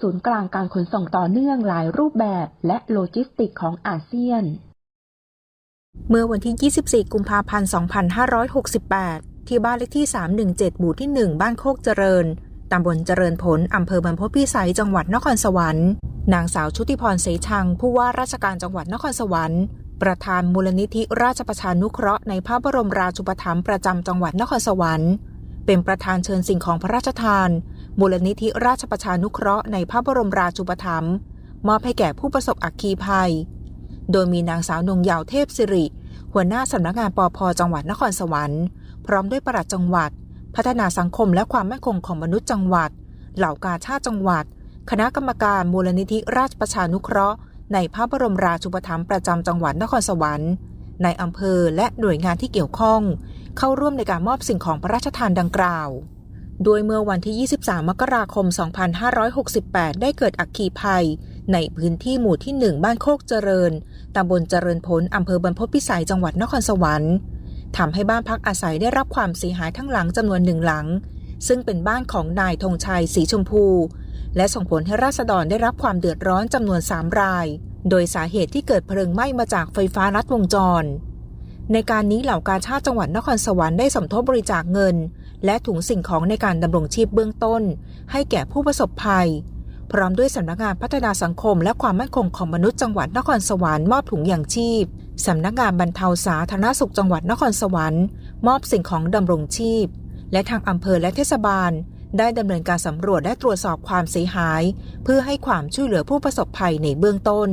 ศูนย์กลางการขนส่งต่อเนื่องหลายรูปแบบและโลจิสติกของอาเซียน เมื่อวันที่ 24 กุมภาพันธ์ 2568 ที่บ้านเลขที่ 317 หมู่ที่ 1 บ้านโคกเจริญ ตำบลเจริญผล อำเภอบรรพตพิสัย จังหวัดนครสวรรค์ นางสาวชุติพรเสชัง ผู้ว่าราชการจังหวัดนครสวรรค์ประธานมูลนิธิราชประชานุเคราะห์ในพระบรมราชูปถัมภ์ประจำจังหวัดนครสวรรค์ เป็นประธานเชิญสิ่งของพระราชทาน มูลนิธิราชประชานุเคราะห์ในพระบรมราชูปถัมภ์มอบให้แก่ผู้ประสบอัคคีภัย โดยมีนางสาวนงเยาวเทพสิริ หัวหน้าสำนักงานปอพจังหวัดนครสวรรค์ พร้อมด้วยปลัดจังหวัด พัฒนาสังคมและความมั่นคงของมนุษย์จังหวัด เหล่ากาชาติจังหวัด คณะกรรมการมูลนิธิราชประชานุเคราะห์ ในพระบรมราชูปถัมภ์ประจำจังหวัดนครสวรรค์ ในอำเภอและหน่วยงานที่เกี่ยวข้อง เข้าร่วมในการมอบสิ่งของพระราชทานดังกล่าว โดยเมื่อวันที่ 23 มกราคม 2568 ได้เกิดอัคคีภัย ในพื้นที่หมู่ที่ 1 บ้านโคกเจริญ ตำบลเจริญผล อำเภอบรรพตพิสัย จังหวัดนครสวรรค์ทำให้บ้านพักอาศัยได้รับความเสียหายทั้งหลังจำนวนหนึ่งหลัง ซึ่งเป็นบ้านของนายธงชัยสีชมพู และส่งผลให้ราษฎรได้รับความเดือดร้อนจำนวน 3 ราย โดยสาเหตุที่เกิดเพลิงไหม้มาจากไฟฟ้ารัดวงจรในการนี้เหล่ากาชาติจังหวัดนครสวรรค์ได้สมทบบริจาคเงิน และถุงสิ่งของในการดำรงชีพเบื้องต้น ให้แก่ผู้ประสบภัย พร้อมด้วยสำนักงานพัฒนาสังคม และความมั่นคงของมนุษย์จังหวัดนครสวรรค์มอบถุงอย่างชีพสำนักงานบรรเทาสาธารณสุขจังหวัดนครสวรรค์มอบสิ่งของดำรงชีพ และทางอำเภอและเทศบาล ได้ดำเนินการสำรวจและตรวจสอบความเสียหาย เพื่อให้ความช่วยเหลือผู้ประสบภัยในเบื้องต้น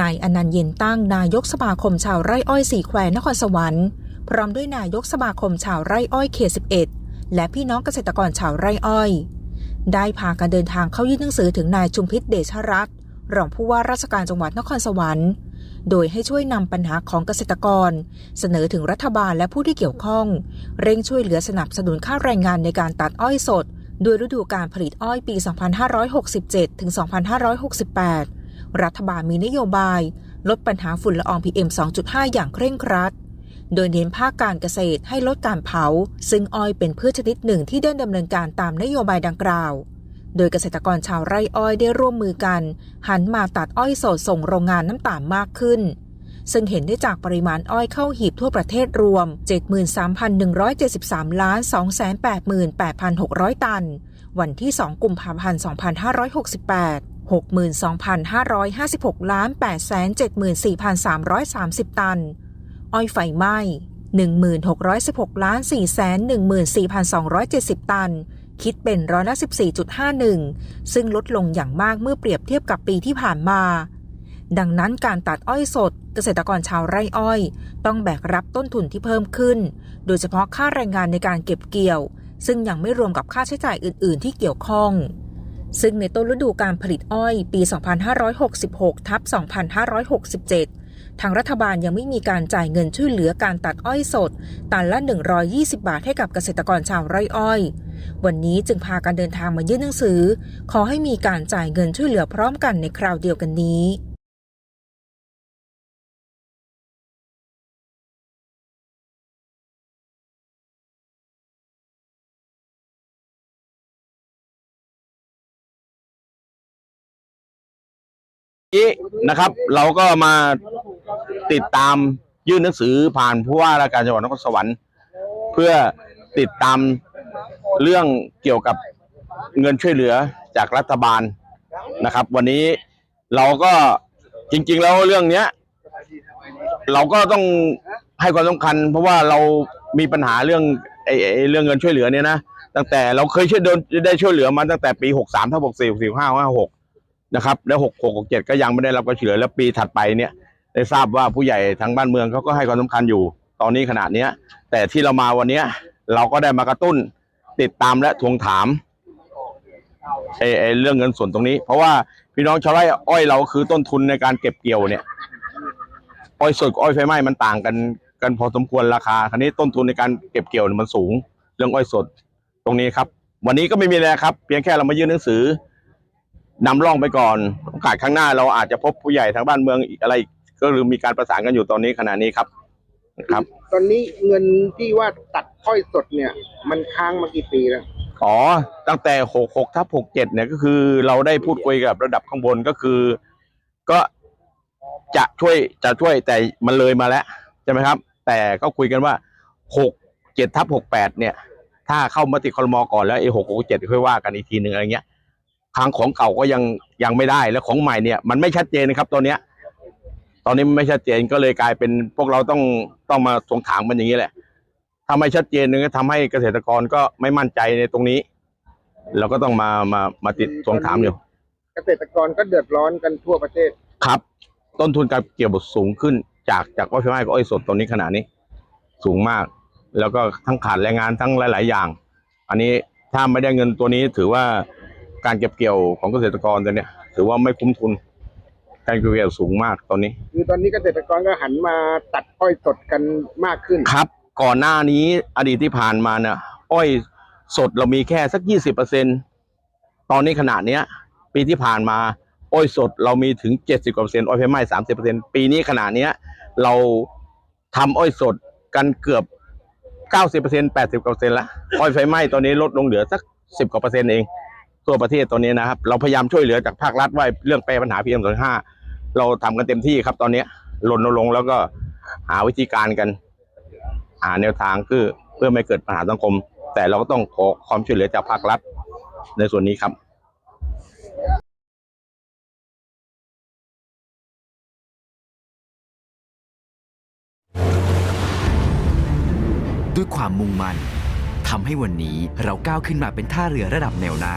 นายอนันต์เย็นตั้งนายกสมาคมชาวไร่อ้อยสี่แควร์นครสวรรค์พร้อมด้วยนายกสมาคมชาวไร่อ้อยเขต11 และพี่น้องเกษตรกรชาวไร่อ้อย ได้พากันเดินทางเข้ายื่นหนังสือถึงนายชุมพิษเดชรัตน์รองผู้ว่าราชการจังหวัดนครสวรรค์ โดยให้ช่วยนำปัญหาของเกษตรกร เสนอถึงรัฐบาลและผู้ที่เกี่ยวข้อง เร่งช่วยเหลือสนับสนุนค่าแรงงานในการตัดอ้อยสด โดยฤดูการผลิตอ้อยปี 2567 ถึง 2568 รัฐบาลมีนโยบาย ลดปัญหาฝุ่นละออง PM 2.5 อย่างเคร่งครัด โดยเน้นภาคการเกษตรให้ลดการเผา ซึ่งอ้อยเป็นพืชชนิดหนึ่งที่ได้ดำเนินการตามนโยบายดังกล่าว โดยเกษตรกรชาวไร่อ้อยได้ร่วมมือกัน หันมาตัดอ้อยสดส่งโรงงานน้ำตาลมากขึ้น ซึ่งเห็นได้จากปริมาณอ้อยเข้าหีบทั่วประเทศรวม 73,173ล้าน288,600 ตัน วันที่ 2 กุมภาพันธ์ 2568 62,556ล้าน874,330 ตัน อ้อยไฟไหม้ 1616ล้าน414,270 ตัน คิดเป็นร้อยละ14.51 ซึ่งลดลงอย่างมากเมื่อเปรียบเทียบกับปีที่ผ่านมา ดังนั้นการตัดอ้อยสดเกษตรกรชาวไร่อ้อย ต้องแบกรับต้นทุนที่เพิ่มขึ้น โดยเฉพาะค่าแรงงานในการเก็บเกี่ยว ซึ่งยังไม่รวมกับค่าใช้จ่ายอื่น ๆ ที่เกี่ยวข้อง ซึ่งในต้นฤดูการผลิตอ้อยปี 2566 ทับ 2567 ทางรัฐบาลยังไม่มีการจ่ายเงินช่วยเหลือการตัดอ้อยสด ตันละ 120 บาทให้กับเกษตรกรชาวไร่อ้อย วันนี้จึงพาการเดินทางมายื่นหนังสือ ขอให้มีการจ่ายเงินช่วยเหลือพร้อมกันในคราวเดียวกันนี้ นี้นะครับ เราก็มาติดตามยื่นหนังสือผ่านผู้ว่าราชการจังหวัดนครสวรรค์เพื่อติดตามเรื่องเกี่ยวกับเงินช่วยเหลือจากรัฐบาลนะครับ วันนี้เราก็จริง ๆ แล้วเรื่องเนี้ย เราก็ต้องให้ความสำคัญ เพราะว่าเรามีปัญหาเรื่องไอ้เรื่องเงินช่วยเหลือเนี่ยนะตั้งแต่เราเคยช่วยโดนได้ช่วยเหลือมาตั้งแต่ปีหกสามถ้า64 65 56 นะครับ แล้วหกหกหกเจ็ดก็ยังไม่ได้รับการช่วยเหลือแล้วปีถัดไปเนี่ยได้ทราบว่าผู้ใหญ่ทางบ้านเมืองเขาก็ให้ความสำคัญอยู่ ตอนนี้ขนาดเนี้ย แต่ที่เรามาวันเนี้ย เราก็ได้มากระตุ้นติดตามและทวงถามไอ้ไอ้เรื่องเงินส่วนตรงนี้ เพราะว่าพี่น้องชาวไร่อ้อยเราคือต้นทุนในการเก็บเกี่ยวเนี่ยอ้อยสดกับอ้อยไฟไหม้มันต่างกันกันพอสมควรราคาคราวนี้ต้นทุนในการเก็บเกี่ยวเนี่ยมันสูง เรื่องอ้อยสดตรงนี้ครับ วันนี้ก็ไม่มีอะไรครับ เพียงแค่เรามายื่นหนังสือ นำร่องไปก่อนโอกาสข้างหน้าเราอาจจะพบผู้ใหญ่ทางบ้านเมืองอีกอะไรอีกก็คือมีการประสานกันอยู่ตอนนี้ขณะนี้ครับครับ ตอนนี้เงินที่ว่าตัดอ้อยสดเนี่ย มันค้างมากี่ปีแล้ว อ๋อ ตั้งแต่หกหกทับหกเจ็ดเนี่ยก็คือเราได้พูดคุยกับระดับข้างบนก็คือ ก็จะช่วยจะช่วยแต่มันเลยมาแล้วใช่ไหมครับ แต่ก็คุยกันว่าหกเจ็ดทับหกแปดเนี่ย ถ้าเข้ามติคอรมอก่อนแล้วไอ้หกหกเจ็ดค่อยว่ากันอีกทีหนึ่งอะไรเงี้ย ทางของเก่าก็ยังยังไม่ได้แล้วของใหม่เนี่ย มันไม่ชัดเจนนะครับตอนเนี้ย ตอนนี้มันไม่ชัดเจนก็เลยกลายเป็นพวกเราต้องต้องมาทวงถามมันอย่างนี้แหละถ้าไม่ชัดเจนนึงก็ทำให้เกษตรกรก็ไม่มั่นใจในตรงนี้ เราก็ต้องมามามาติดทวงถามอยู่เกษตรกรก็เดือดร้อนกันทั่วประเทศ ครับ ต้นทุนการเกี่ยวบดสูงขึ้นจากจากอ้อยไฟไหม้กับอ้อยสดตอนนี้ขนาดนี้ สูงมาก แล้วก็ทั้งขาดแรงงานทั้งหลาย ๆ อย่าง อันนี้ถ้าไม่ได้เงินตัวนี้ถือว่า การเก็บเกี่ยวของเกษตรกรตัวเนี้ยถือว่าไม่คุ้มทุน การเก็บเกี่ยวสูงมากตอนนี้ คือตอนนี้เกษตรกรก็หันมาตัดอ้อยสดกันมากขึ้น ครับ ก่อนหน้านี้อดีตที่ผ่านมาเนี่ยอ้อยสดเรามีแค่สักยี่สิบเปอร์เซ็นตอนนี้ขนาดเนี้ย ปีที่ผ่านมาอ้อยสดเรามีถึงเจ็ดสิบกว่าเปอร์เซ็นต์อ้อยไฟไหม้สามสิบเปอร์เซ็นปีนี้ขนาดเนี้ย เราทำอ้อยสดกันเกือบเก้าสิบเปอร์เซ็นแปดสิบกว่าเปอร์เซ็นต์ละอ้อยไฟไหม้ตอนนี้ลดลงเหลือสักสิบกว่าเปอร์เซ็นต์เอง ทั่วประเทศตอนนี้นะครับ เราพยายามช่วยเหลือจากภาครัฐไว่าเรื่องแก้ปัญหาพีเอ็มสองห้าเราทำกันเต็มที่ครับตอนเนี้ยรณรงแล้วก็หาวิธีการกัน หาแนวทางคือเพื่อไม่เกิดปัญหาสังคม แต่เราก็ต้องขอความช่วยเหลือจากภาครัฐในส่วนนี้ครับด้วยความมุ่งมั่นทำให้วันนี้เราก้าวขึ้นมาเป็นท่าเรือระดับแนวหน้า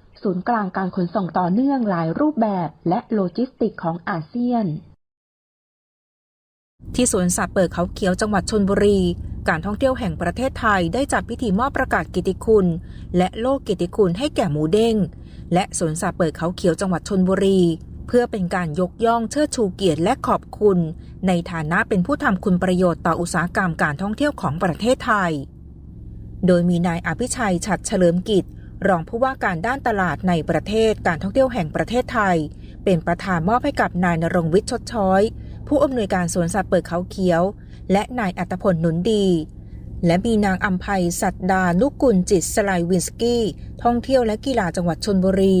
ศูนย์กลางการขนส่งต่อเนื่องหลายรูปแบบและโลจิสติกของอาเซียน ที่สวนสัตว์เปิดเขาเขียวจังหวัดชนบุรี การท่องเที่ยวแห่งประเทศไทยได้จัดพิธีมอบประกาศกิติคุณ และโลกกิตติคุณให้แก่หมูเด้ง และสวนสัตว์เปิดเขาเขียวจังหวัดชนบุรี เพื่อเป็นการยกย่องเชิดชูเกียรติและขอบคุณ ในฐานะเป็นผู้ทำคุณประโยชน์ต่ออุตสาหกรรมการท่องเที่ยวของประเทศไทย โดยมีนายอภิชัยฉัดเฉลิมกิจ รองผู้ว่าการด้านตลาดในประเทศการท่องเที่ยวแห่งประเทศไทย เป็นประธานมอบให้กับนายนรงวิทย์ชดช้อย ผู้อำนวยการสวนสัตว์เปิดเขาเขียว และนายอัตพลหนุนดี และมีนางอัมภัยสัตดานุกุลจิตสไลวินสกี้ ท่องเที่ยวและกีฬาจังหวัดชนบุรี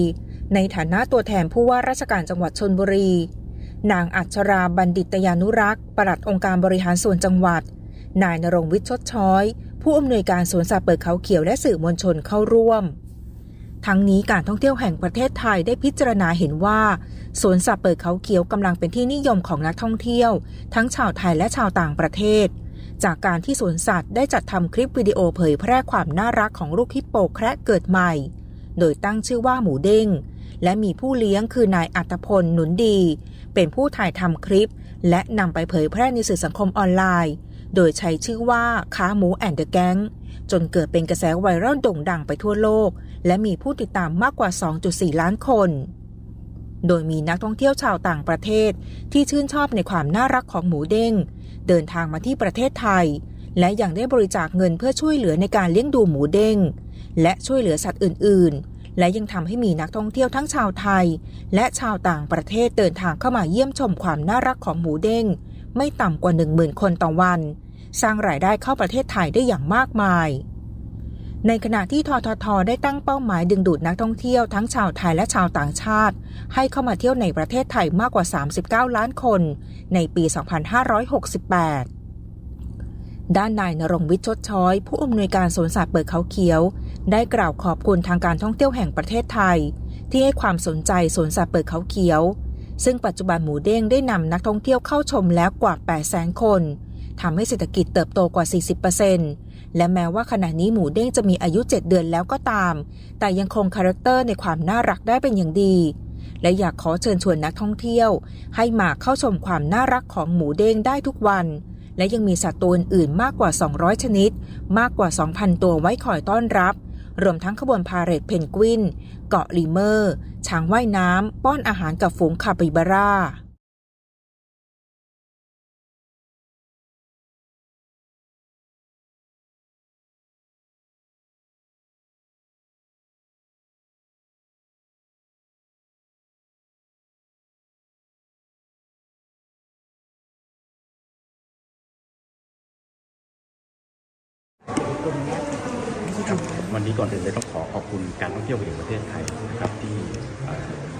ในฐานะตัวแทนผู้ว่าราชการจังหวัดชนบุรี นางอัชราบัณฑิตยานุรักษ์ปลัดองค์การบริหารส่วนจังหวัด นายนรงวิทย์ชดช้อย ผู้อำนวยการสวนสัตว์เปิดเขาเขียวและสื่อมวลชนเข้าร่วม ทั้งนี้การท่องเที่ยวแห่งประเทศไทยได้พิจารณาเห็นว่าสวนสัตว์เปิดเขาเขียวกำลังเป็นที่นิยมของนักท่องเที่ยว ทั้งชาวไทยและชาวต่างประเทศ จากการที่สวนสัตว์ได้จัดทำคลิปวิดีโอเผยแพร่ความน่ารักของลูกฮิปโปแคระเกิดใหม่ โดยตั้งชื่อว่าหมูเด้ง และมีผู้เลี้ยงคือนายอัตพลหนุนดี เป็นผู้ถ่ายทำคลิป และนำไปเผยแพร่ในสื่อสังคมออนไลน์ โดยใช้ชื่อว่าค้าหมูแอนเดอะแก๊งจนเกิดเป็นกระแสไวรัลโด่งดังไปทั่วโลก และมีผู้ติดตามมากกว่า 2.4 ล้านคน โดยมีนักท่องเที่ยวชาวต่างประเทศที่ชื่นชอบในความน่ารักของหมูเด้ง เดินทางมาที่ประเทศไทย และยังได้บริจาคเงินเพื่อช่วยเหลือในการเลี้ยงดูหมูเด้ง และช่วยเหลือสัตว์อื่น ๆ และยังทำให้มีนักท่องเที่ยวทั้งชาวไทย และชาวต่างประเทศเดินทางเข้ามาเยี่ยมชมความน่ารักของหมูเด้ง ไม่ต่ำกว่า10,000 คนต่อวัน สร้างรายได้เข้าประเทศไทยได้อย่างมากมาย ในขณะที่ททท ได้ตั้งเป้าหมายดึงดูดนักท่องเที่ยวทั้งชาวไทยและชาวต่างชาติ ให้เข้ามาเที่ยวในประเทศไทยมากกว่า 39 ล้านคน ในปี 2568 ด้านนายนรงวิทย์ชดช้อย ผู้อำนวยการสวนสัตว์เปิดเขาเขียว ได้กล่าวขอบคุณทางการท่องเที่ยวแห่งประเทศไทย ที่ให้ความสนใจสวนสัตว์เปิดเขาเขียว ซึ่งปัจจุบันหมูเด้งได้นำนักท่องเที่ยวเข้าชมแล้วกว่า 800,000 คนทำให้เศรษฐกิจเติบโตกว่า 40% และแม้ว่าขณะนี้หมูเด้งจะมีอายุ 7 เดือนแล้วก็ตาม แต่ยังคงคาแรคเตอร์ในความน่ารักได้เป็นอย่างดี และอยากขอเชิญชวนนักท่องเที่ยว ให้มาเข้าชมความน่ารักของหมูเด้งได้ทุกวัน และยังมีสัตว์ตัวอื่นมากกว่า 200 ชนิด มากกว่า 2,000 ตัวไว้คอยต้อนรับ รวมทั้งขบวนพาเหรดเพนกวิน เกาะลีเมอร์ ช้างว่ายน้ำป้อนอาหารกับฝูงคาปิบาร่า ครับวันนี้ก่อนอื่นเลยต้องขอขอบคุณการท่องเที่ยวแห่งประเทศไทยนะครับที่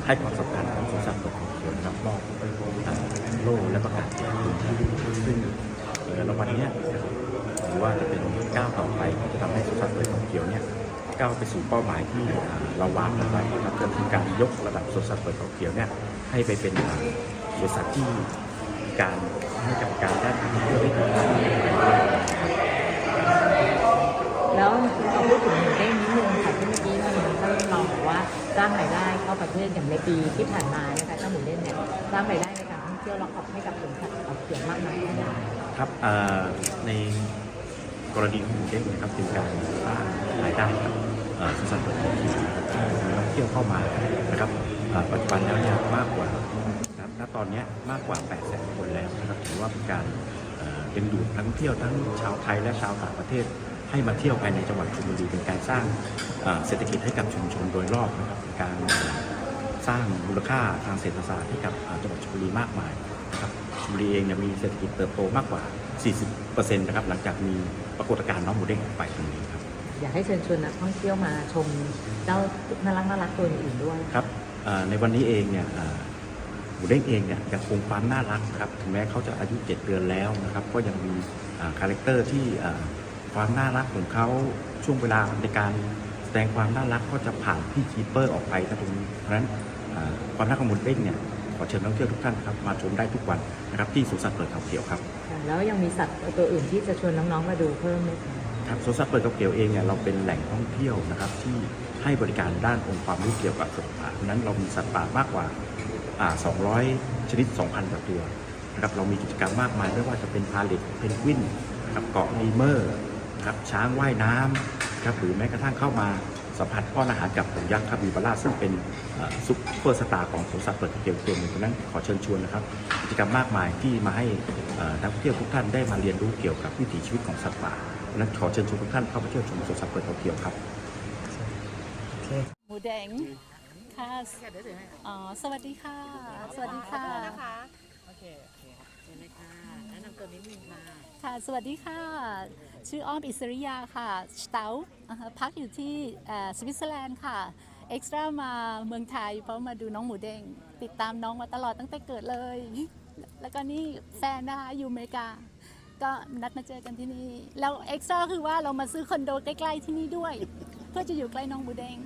ให้ความสำคัญกับสวนสัตว์เปิดเขาเขียวนะครับมอบโล่และประกาศเกียรติคุณซึ่งเอ่อรางวัลนี้ถือว่าจะเป็นก้าวต่อไปที่จะทำให้สวนสัตว์เปิดเขาเขียวเนี่ยก้าวไปสู่เป้าหมายที่เราวางเอาไว้นะครับก็คือการยกระดับสวนสัตว์เปิดเขาเขียวเนี่ยให้ไปเป็นเอ่อสวนสัตว์ที่การให้กับการด้านการท่องเที่ยวได้ดี แล้วเราพูดถึงหมูเด้งนิดนึงค่ะที่เมื่อกี้มีท่านรองบอกว่าสร้างรายได้เข้าประเทศอย่างในปีที่ผ่านมานะคะเจ้าหมูเด้งเนี่ยสร้างรายได้ในการท่องเที่ยวและขอบให้กับสวนสัตว์เขาเขียวมากน้อยแค่ไหนครับในกรณีของหมูเด้งนะครับเป็นการสร้างรายได้กับเอ่อสวนสัตว์เปิดเขาเขียวนะครับที่มีนักท่องเที่ยวเข้ามานะครับปัจจุบันแล้วเนี่ยมากกว่านะครับณตอนนี้มากกว่า8 0 0 0 0คนแล้วนะครับถือว่าเป็นการเอ่อดึงดูดนักท่องเที่ยวทั้งชาวไทยและชาวต่างประเทศ ให้มาเที่ยวภายในจังหวัดชลบุรีเป็นการสร้างเอ่อเศรษฐกิจให้กับชุมชนโดยรอบนะครับเป็นการสร้างมูลค่าทางเศรษฐศาสตร์ให้กับเอ่อจังหวัดชลบุรีมากมายนะครับชลบุรีเองเนี่ยมีเศรษฐกิจเติบโตมากกว่า 40%นะครับหลังจากมีปรากฏการณ์น้องหมูเด้งออกไปตรงนี้ครับอยากให้เชิญชวนนักท่องเที่ยวมาชมเจ้าน่ารักน่ารักตัวอื่นๆด้วยครับเอ่อในวันนี้เองเนี่ยเอ่อหมูเด้งเองเนี่ยยังคงความน่ารักครับถึงแม้เขาจะอายุ 7 เดือนแล้วนะครับก็ยังมีคาแรคเตอร์ที่เอ่อ ความน่ารักของเขาช่วงเวลาในการแสดงความน่ารักก็จะผ่านพี่คีเปอร์ออกไปนะตรงนี้เพราะฉะนั้นเอ่อความน่ารักของหมูเด้งเนี่ยขอเชิญนักท่องเที่ยวทุกท่านครับมาชมได้ทุกวันนะครับที่สวนสัตว์เปิดเขาเขียวครับ แล้วยังมีสัตว์ตัวอื่นที่จะชวนน้องๆมาดูเพิ่มไหมคะครับสวนสัตว์เปิดเขาเขียวเองเนี่ยเราเป็นแหล่งท่องเที่ยวนะครับที่ให้บริการด้านองค์ความรู้เกี่ยวกับสัตว์ป่าเพราะฉะนั้นเรามีสัตว์ป่ามากกว่าอ่า 200 ชนิด 2,000กว่าตัวนะครับเรามีกิจกรรมมากมายไม่ว่าจะเป็นพาเลตเพนกวินนะครับเกาะลีเมอร์นะ ครับช้างว่ายน้ำนะครับหรือแม้กระทั่งเข้ามาสัมผัสป้อนอาหารกับหงยักษ์คาบิบาร่าซึ่งเป็นอ่าซุปเปอร์สตาร์ของสวนสัตว์เปิดเขาเขียวตัวหนึ่งเพราะฉะนั้นขอเชิญชวนนะครับกิจกรรมมากมายที่มาให้เอ่อนักท่องเที่ยวทุกท่านได้มาเรียนรู้เกี่ยวกับวิถีชีวิตของสัตว์ป่าเพราะฉะนั้นขอเชิญชวนทุกท่านเข้ามาเที่ยวชมสวนสัตว์เปิดเขาเขียวครับหมูแดงค่ะอ๋อสวัสดีค่ะ สวัสดีค่ะโอเคโอเคเชิญเลยค่ะแนะนำตัวนิดนึงค่ะค่ะ สวัสดีค่ะ ชื่ออ้อมอิสริยาค่ะสเตาพักอยู่ที่เอ่อสวิตเซอร์แลนด์ค่ะ เอ็กซ์ตร้ามาเมืองไทย เพราะมาดูน้องหมูเด้งติดตามน้องมาตลอดตั้งแต่เกิดเลย แล้วก็นี่แฟนนะคะอยู่อเมริกา ก็นัดมาเจอกันที่นี่ แล้วเอ็กซ์ตร้าคือว่าเรามาซื้อคอนโดใกล้ๆที่นี่ด้วย เพื่อจะอยู่ใกล้น้องหมูเด้ง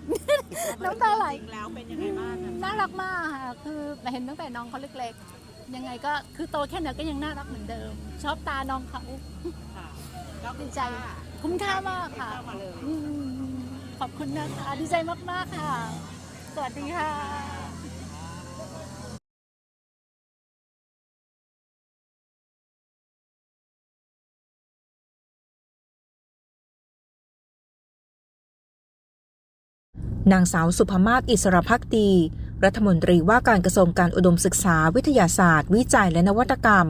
น้ำตาไหลแล้วเป็นยังไงบ้างน่ารักมากค่ะคือเห็นตั้งแต่น้องเขาเล็กๆยังไงก็คือโตแค่ไหนก็ยังน่ารักเหมือนเดิม ชอบตาน้องเขา ดีใจคุ้มค่ามากค่ะอืมขอบคุณนะคะดีใจมากๆค่ะ สวัสดีค่ะนางสาวสุภมาศอิสรพักดี รัฐมนตรีว่าการกระทรวงการอุดมศึกษาวิทยาศาสตร์ วิจัยและนวัตกรรม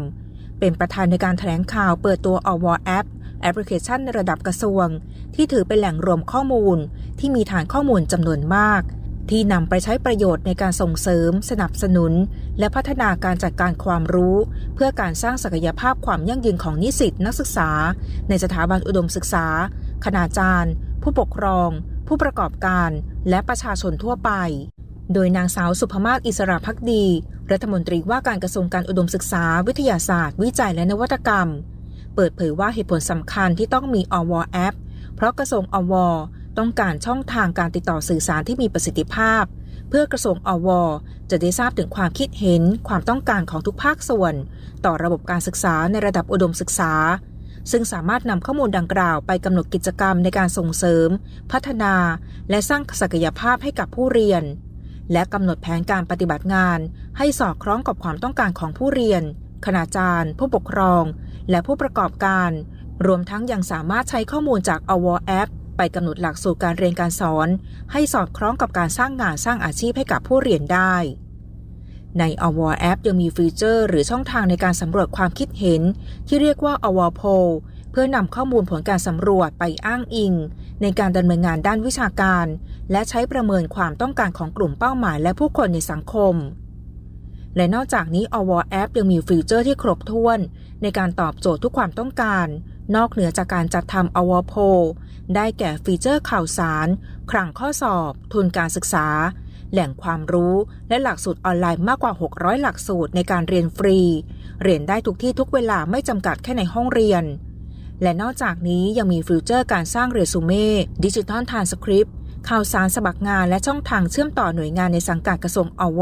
เป็นประธานในการแถลงข่าวเปิดตัวอวแอป แอปพลิเคชันในระดับกระทรวง ที่ถือเป็นแหล่งรวมข้อมูล ที่มีฐานข้อมูลจำนวนมาก ที่นำไปใช้ประโยชน์ในการส่งเสริม สนับสนุน และพัฒนาการจัดการความรู้ เพื่อการสร้างศักยภาพความยั่งยืนของนิสิตนักศึกษา ในสถาบันอุดมศึกษา คณาจารย์ ผู้ปกครอง ผู้ประกอบการ และประชาชนทั่วไปโดยนางสาวสุภมาศอิสระพักดี รัฐมนตรีว่าการกระทรวงการอุดมศึกษา วิทยาศาสตร์ วิจัยและนวัตกรรม เปิดเผยว่าเหตุผลสำคัญที่ต้องมีอวแอป เพราะกระทรวงอวต้องการช่องทางการติดต่อสื่อสารที่มีประสิทธิภาพ เพื่อกระทรวงอวจะได้ทราบถึงความคิดเห็นความต้องการของทุกภาคส่วน ต่อระบบการศึกษาในระดับอุดมศึกษา ซึ่งสามารถนำข้อมูลดังกล่าวไปกำหนดกิจกรรมในการส่งเสริม พัฒนา และสร้างศักยภาพให้กับผู้เรียน และกำหนดแผนการปฏิบัติงาน ให้สอดคล้องกับความต้องการของผู้เรียน คณาจารย์ ผู้ปกครอง และผู้ประกอบการ รวมทั้งยังสามารถใช้ข้อมูลจากอวแอปไปกำหนดหลักสูตรการเรียนการสอน ให้สอดคล้องกับการสร้างงานสร้างอาชีพให้กับผู้เรียนได้ ในอวแอปยังมีฟีเจอร์ หรือช่องทางในการสำรวจความคิดเห็น ที่เรียกว่าอวโพเพื่อนำข้อมูลผลการสำรวจไปอ้างอิง ในการดำเนินงานด้านวิชาการ และใช้ประเมินความต้องการของกลุ่มเป้าหมายและผู้คนในสังคม และนอกจากนี้อวอแอปยังมีฟีเจอร์ที่ครบถ้วน ในการตอบโจทย์ทุกความต้องการ นอกเหนือจากการจัดทำอวโพได้แก่ฟีเจอร์ข่าวสาร คลังข้อสอบ ทุนการศึกษา แหล่งความรู้และหลักสูตรออนไลน์มากกว่า 600 หลักสูตรในการเรียนฟรี เรียนได้ทุกที่ทุกเวลาไม่จำกัดแค่ในห้องเรียน และนอกจากนี้ยังมีฟิวเจอร์การสร้างเรซูเม่ดิจิทัลทรานสคริปต์ข่าวสารสมัครงานและช่องทางเชื่อมต่อหน่วยงานในสังกัดกระทรวงอว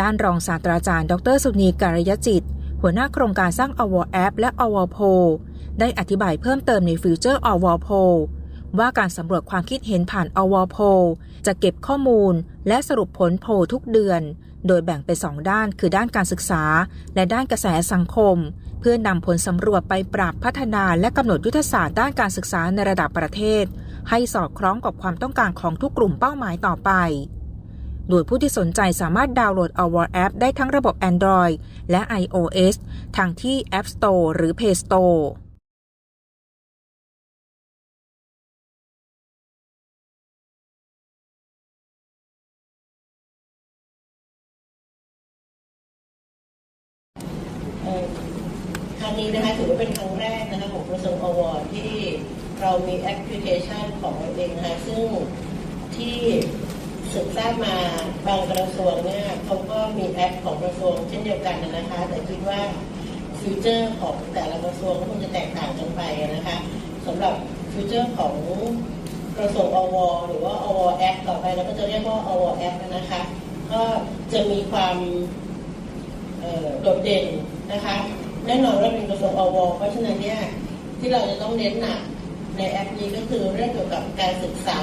ด้านรองศาสตราจารย์ ดรสุนีการยจิต หัวหน้าโครงการสร้างอวอแอป และอวอโพได้อธิบายเพิ่มเติมในฟิวเจอร์อวอโพว่าการสำรวจความคิดเห็นผ่านอวอโพจะเก็บข้อมูล และสรุปผลโพทุกเดือน โดยแบ่งเป็นสองด้านคือด้านการศึกษา และด้านกระแสสังคม เพื่อนำผลสำรวจไปปรับพัฒนาและกำหนดยุทธศาสตร์ด้านการศึกษาในระดับประเทศ ให้สอดคล้องกับความต้องการของทุกกลุ่มเป้าหมายต่อไป โดยผู้ที่สนใจสามารถดาวน์โหลด Our App ได้ทั้งระบบ Android และ iOS ทางที่ App Store หรือ Play Store ครั้งนี้นะคะถือว่าเป็นครั้งแรกนะคะของกระทรวงอวอร์ที่เรามีแอปพลิเคชันของเราเองนะคะซึ่งที่ ศึกษาบมาบางกระทรวงเนี่ยเขาก็มีแอปของกระทรวงเช่นเดียวกันนะคะ แต่คิดว่าฟิวเจอร์ของแต่ละกระทรวงก็คงจะแตกต่างกันไปนะคะสำหรับฟิวเจอร์ของกระทรวงอวหรือว่าอวแอปต่อไปเราก็จะเรียกว่าอวแอปนะคะก็จะมีความโดดเด่นนะคะแน่นอนว่าเป็นกระทรวงอวเพราะฉะนั้นเนี่ยที่เราจะต้องเน้นหนักในแอปนี้ก็คือเรื่องเกี่ยวกับการศึกษา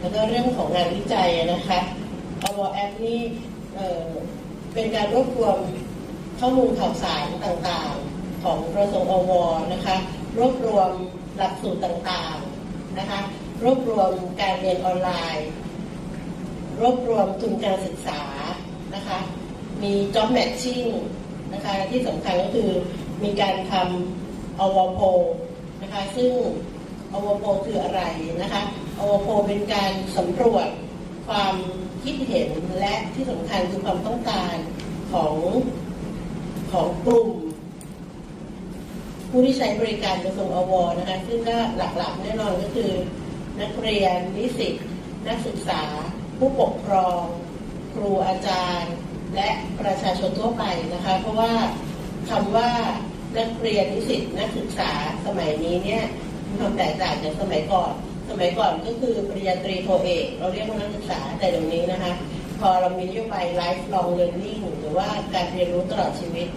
แล้วก็เรื่องของงานวิจัยนะคะอวอแอปนี่เป็นการรวบรวมข้อมูลข่าวสารต่างๆ ของกระทรวงอวนะคะ รวบรวมหลักสูตรต่างๆนะคะ รวบรวมการเรียนออนไลน์ รวบรวมทุนการศึกษานะคะ มี job matching นะคะที่สำคัญก็คือมีการทำอวโพนะคะ ซึ่งอวโพคืออะไรนะคะ อโพเป็นการสำรวจความคิดเห็นและที่สำคัญคือความต้องการของของกลุ่ม ผู้ที่ใช้บริการกระทรวงอวนะคะซึ่งก็หลักๆแน่นอนก็คือ นักเรียนนิสิตนักศึกษา ผู้ปกครอง ครูอาจารย์ และประชาชนทั่วไปนะคะ เพราะว่าคำว่านักเรียนนิสิตนักศึกษาสมัยนี้เนี่ยมีความแตกต่างจากสมัยก่อน สมัยก่อนก็คือปริญญาตรีโทเอกเราเรียกว่านักศึกษาแต่เดี๋ยวนี้นะคะ พอเรามีนโยบาย lifelong learning หรือว่าการเรียนรู้ตลอดชีวิต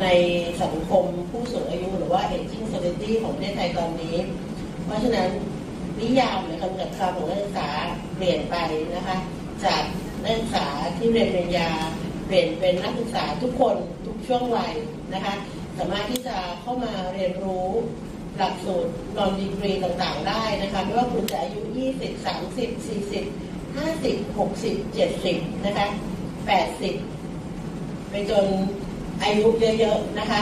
ในสังคมผู้สูงอายุหรือว่า aging society ของประเทศไทยตอนนี้ เพราะฉะนั้นนิยามหรือคำจัดคำของนักศึกษาเปลี่ยนไปนะคะ จากนักศึกษาที่เรียนปริญญาเปลี่ยนเป็นนักศึกษาทุกคนทุกช่วงวัยนะคะ สามารถที่จะเข้ามาเรียนรู้ หลักสูตรนอนดีกรีต่างๆได้นะคะไม่ว่าคุณจะอายุ 20 30 40 50 60 70 นะคะ 80 ไปจนอายุเยอะๆนะคะ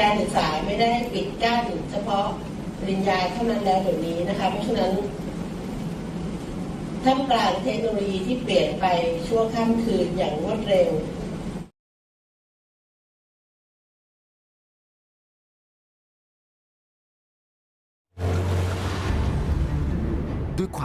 การศึกษาไม่ได้ปิดกั้นเฉพาะปริญญาเท่านั้นแล้วเดี๋ยวนี้นะคะ เพราะฉะนั้นท่ามกลางเทคโนโลยีที่เปลี่ยนไปชั่วข้ามคืนอย่างรวดเร็ว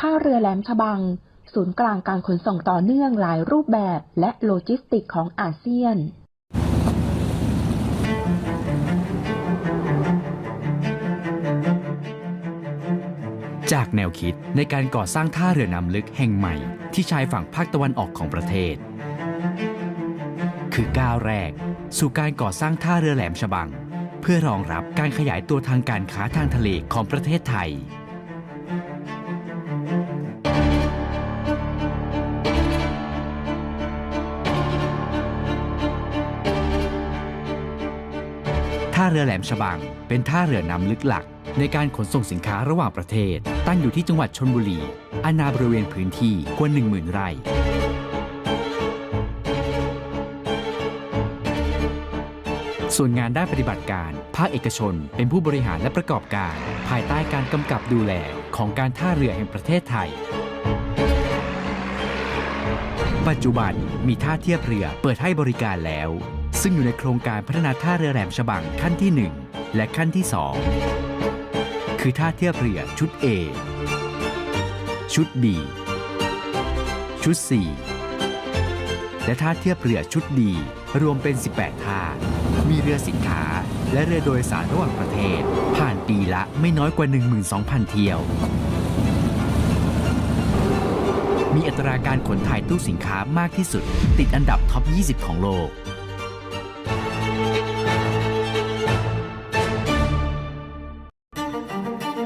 ท่าเรือแหลมฉบัง ศูนย์กลางการขนส่งต่อเนื่องหลายรูปแบบและโลจิสติกของอาเซียนจากแนวคิดในการก่อสร้างท่าเรือน้ำลึกแห่งใหม่ ที่ชายฝั่งภาคตะวันออกของประเทศ คือก้าวแรก สู่การก่อสร้างท่าเรือแหลมฉบัง เพื่อรองรับการขยายตัวทางการค้าทางทะเลของประเทศไทยาเรือแหลมฉบัง เป็นท่าเรือน้ำลึกหลัก ในการขนส่งสินค้าระหว่างประเทศ ตั้งอยู่ที่จังหวัดชนบุรี อาณาบริเวณพื้นที่กว่า10,000 ไร่ ส่วนงานด้านปฏิบัติการ ภาคเอกชน เป็นผู้บริหารและประกอบการ ภายใต้การกำกับดูแลของการท่าเรือแห่งประเทศไทยปัจจุบันมีท่าเทียบเรือเปิดให้บริการแล้ว ซึ่งอยู่ในโครงการพัฒนาท่าเรือแหลมฉบังขั้นที่ 1 และขั้นที่ 2 คือท่าเทียบเรือชุด A ชุด B ชุด C และท่าเทียบเรือชุด D รวมเป็น 18 ท่า มีเรือสินค้า และเรือโดยสารระหว่างประเทศ ผ่านปีละไม่น้อยกว่า 12,000 เที่ยว มีอัตราการขนถ่ายตู้สินค้ามากที่สุด ติดอันดับท็อป 20 ของโลก